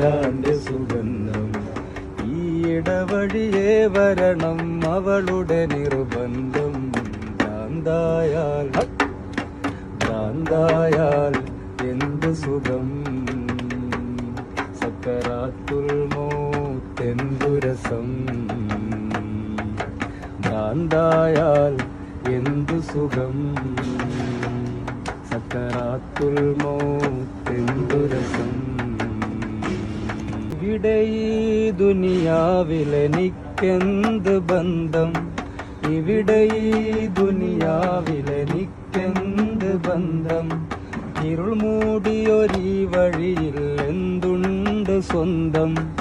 ലൈലാന്റെ സുഗന്ധം. ഈ ഇടവഴിയെ വരണം അവളുടെ നിർബന്ധം. ഭ്രാന്തായാൽ ഭ്രാന്തായാൽ എന്ത് സുഖം? സക്കറാത്തുൽ മോത്തെന്തു രസം? ഭ്രാന്തായാൽ എന്തു സുഖം? സക്കറാത്തുൽ മോത്തെന്തു ഇവിടെ ഈ ദുനിയാവിലെനിക്കെന്ത് ബന്ധം? ഇവിടെ ഈ ദുനിയാവിലെനിക്കെന്ത് ബന്ധം? ഇരുൾ മൂടിയൊരീ വഴിയിൽ എന്തുണ്ട് സ്വന്തം?